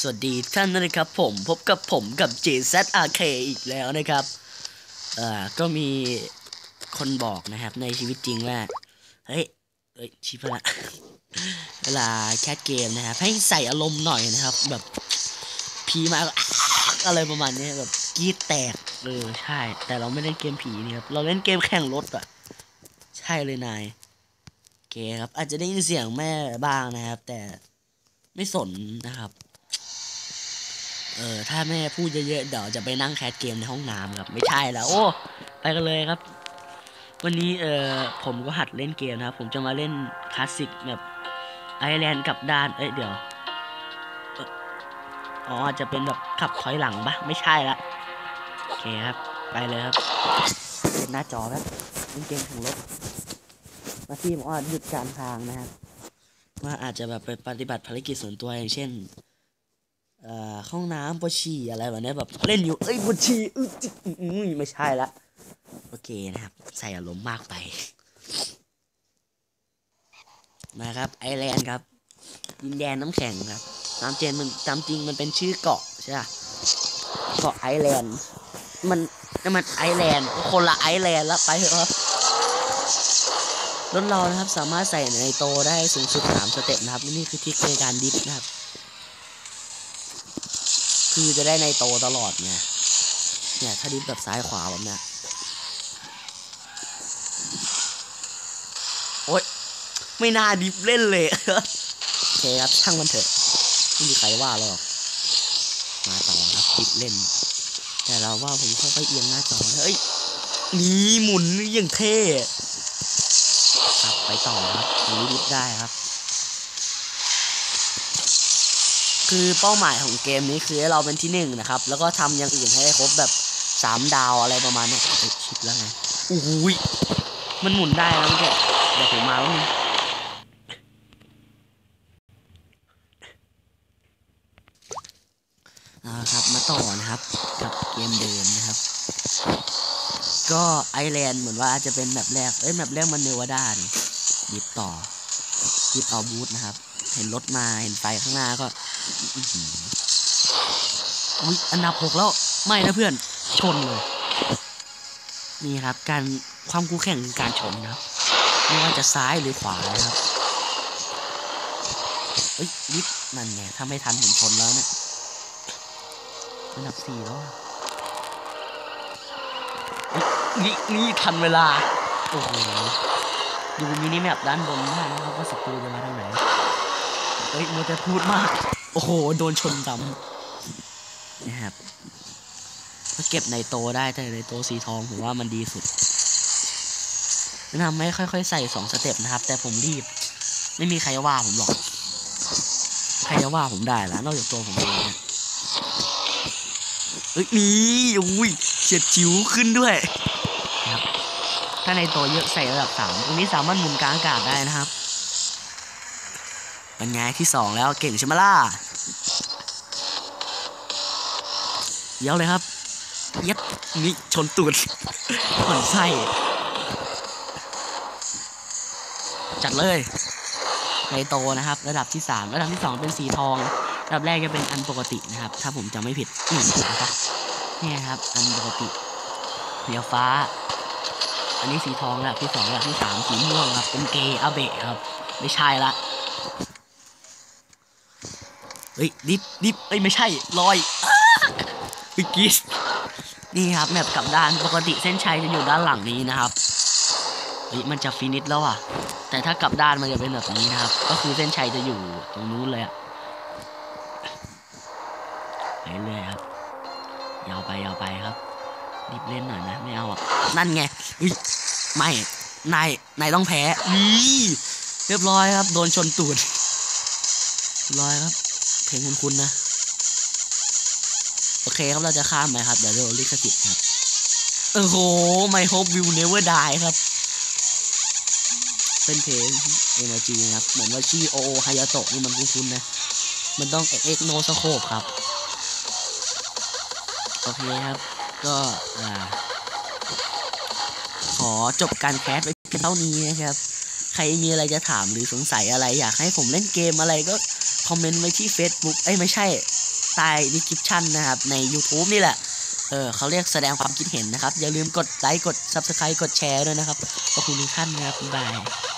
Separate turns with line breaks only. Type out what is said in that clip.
สวัสดีท่านนะครับผมพบกับผมกับ JZRK อีกแล้วนะครับก็มีคนบอกนะครับในชีวิตจริงว่า เฮ้ยเอ้ยชิพละเวลาแคสเกมนะครับ ให้ใส่อารมณ์หน่อยนะครับ แบบผีมากอะไรประมาณนี้แบบกีดแตก เออ ใช่ แต่เราไม่เล่นเกมผีนี่ครับ เราเล่นเกมแข่งรถอะใช่เลยนายโอเคครับ อาจจะได้ยินเสียงแม่บ้างนะครับ แต่ไม่สนนะครับ เออถ้าแม่พูดเยอะๆเดี๋ยวจะไปนั่งแคสเกมในห้องน้ำครับ ไม่ใช่แล้วโอ้ไปกันเลยครับ วันนี้เออผมก็หัดเล่นเกมนะครับ ผมจะมาเล่นคลาสสิกแบบไอแลนด์กับด้านเอ้ยเดี๋ยวเอ่ออ๋ออาจจะเป็นแบบขับถอยหลังปะไม่ใช่ละโอเคครับ ไปเลยครับเปิดหน้าจอครับเล่นเกมแข่งรถมาที่ผมอาจหยุดกลารทางนะครับว่าอาจจะแบบไปปฏิบัติภารกิจส่วนตัวอย่างเช่นเอ่อ ห้องน้ำปวดฉี่อะไรแบบนี้แบบเล่นอยู่เอ้ยปวดฉี่อึจิกอื้อไม่ใช่ละโอเคนะครับใส่อารมณ์มากไปมาครับไอแลนด์ครับดินแดนน้ำแข็งครับตามเจนมันตามจริงมันเป็นชื่อเกาะใช่ปะเกาะไอแลนด์มันนั่นมันไอแลนด์คนละไอแลนด์ละไปเถอะครับรถเรานะครับสามารถใส่ในโตได้สูงสุดสามสเต็ปนะครับนี่คือทริคในการดิฟนะครับ คือจะได้ในโตตลอดไงเนี่ยถ้าดิฟแบบซ้ายขวาแบบเนี้ยโอ๊ยไม่น่าดิฟเล่นเลยโอเคครับช่างมันเถอะไม่มีใครว่าหรอกมาต่อครับดิฟเล่น แต่เราว่าผมค่อยๆเอียงหน้าจอเฮ้ยนี่หมุนอย่างเท่ครับไปต่อครับอันนี้ดิฟได้ครับ คือเป้าหมายของเกมนี้คือให้เราเป็นที่หนึ่งนะครับ แล้วก็ทำอย่างอื่นให้ครบแบบสามดาวอะไรประมาณเนี้ยเอ้ยชิดแล้วไงโอ้โหยมันหมุนได้แล้วเนี่ยเดี๋ยวผมมาแล้วนึงอ่าครับมาต่อนะครับกับเกมเดิมนะครับ ก็ไอแลนด์เหมือนว่าจะเป็นแบบแรก เอ้ยแบบแรกมันเนวาดานี่ดิบต่อดิบเอาบูธนะครับ เห็นรถมาเห็นไฟข้างหน้าก็ อื้อหืออุ๊ยอันดับหกแล้ว ไม่นะเพื่อน ชนเลย นี่ครับ การความคู่แข่งคือการชนนะครับ ไม่ว่าจะซ้ายหรือขวานะครับเอ้ยนิดนั่นไงถ้าไม่ทันผมชนแล้วเนี่ยอันดับสี่แล้วอะเอ้ยนี่นี่ทันเวลา โอ้โหดูมินิแมปด้านบนมากนะครับว่าศัตรูจะมาทางไหน เฮ้ยมัวแต่พูดมาก โอ้โห โดนชนดำนะครับถ้าเก็บในโตได้แต่ในโตสีทองผมว่ามันดีสุดแนะนำให้ค่อยๆใส่สองสเต็ปนะครับ แต่ผมรีบ ไม่มีใครว่าผมหรอก ใครจะว่าผมได้ละนอกจากตัวผมเองนะเอ้ยนี่อุ้ยเฉียดจิ๋วขึ้นด้วยนะครับถ้าในโตเยอะใส่ระดับสามตรงนี้สามารถหมุนกลางอากาศได้นะครับ เป็นไงที่สองแล้วเก่งใช่ไหมล่ะเดี๋ยวเลยครับ เย็ดนี่ชนตูดขนไส้จัดเลยในโตนะครับ ระดับที่สามระดับที่สองเป็นสีทอง ระดับแรกจะเป็นอันปกตินะครับ ถ้าผมจำไม่ผิดอืมนะครับนี่ครับ อันปกติเขียวฟ้า อันนี้สีทองระดับที่สองระดับที่สามสีม่วงครับเป็นเกย์อาเบะครับ ไม่ใช่ละ ฮ้ยดิฟดิฟเอ้ยไม่ใช่ลอยอ้าเฮ้ยกรีสนี่ครับแมปกลับด้านปกติเส้นชัยจะอยู่ด้านหลังนี้นะครับเฮ้ยมันจะฟินิชแล้วอะ แต่ถ้ากลับด้านมันจะเป็นแบบนี้นะครับ ก็คือเส้นชัยจะอยู่ตรงนู้นเลยอะไปเรื่อยครับยาวไปยาวไปครับดิบเล่นหน่อยนะไม่เอาอะนั่นไงเฮ้ยไม่นายนายต้องแพ้นี่เรียบร้อยครับ โดนชนตูดร้อยครับ เพลงคุณคุณนะ โอเคครับเราจะข้ามไปครับ เดี๋ยวโดนลิขสิทธิ์ครับโอ้โห My Hope Will Never Die ครับ เป็นเพลง MG นะครับ เหมือนว่าชื่อโอฮายาโตะนี่มันคุ้นๆนะ มันต้องเอ็กโนสโคปครับ โอเคครับ ก็อ่าขอจบการแคสไปเพียงเท่านี้นะครับ ใครมีอะไรจะถามหรือสงสัยอะไรอยากให้ผมเล่นเกมอะไรก็ คอมเมนต์ไว้ที่ Facebook เอ้ยไม่ใช่ใต้ดีคริปชันนะครับ ใน YouTube นี่แหละ เออเขาเรียกแสดงความคิดเห็นนะครับ อย่าลืมกดไลค์ กด Subscribe กดแชร์ด้วยนะครับ ขอบคุณทุกท่านนะครับบ๊ายบาย